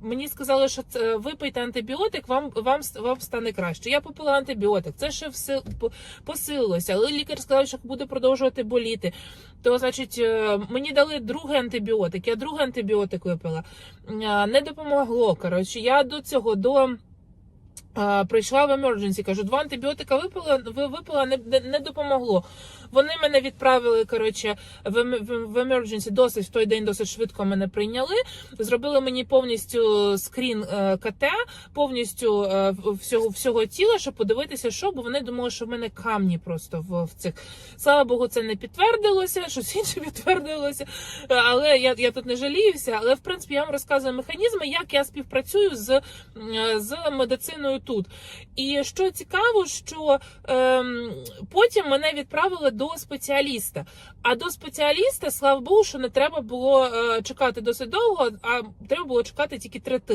Мені сказали, що це, випийте антибіотик, вам, вам, вам стане краще. Я попила антибіотик, це ще все посилилося, але лікар сказав, що буде продовжувати боліти. То, значить, е, мені дали другий антибіотик, я другий антибіотик випила. Е, Не допомогло. Коротше, я до цього до. Прийшла в emergency, кажу, два антибіотика випила, випила, не, не, допомогло. Вони мене відправили коротше, в, ем- emergency досить в той день досить швидко мене прийняли. Зробили мені повністю скрін е, КТ, повністю е, всього, всього тіла, щоб подивитися, що, бо вони думали, що в мене камні просто в, в цих. Слава Богу, це не підтвердилося, щось інше підтвердилося. Але я, я тут не жаліюся. Але в принципі я вам розказую механізми, як я співпрацюю з, з медициною тут. І що цікаво, що ем, потім мене відправили до спеціаліста. А до спеціаліста, слава Богу, що не треба було е, чекати досить довго, а треба було чекати тільки три тижні.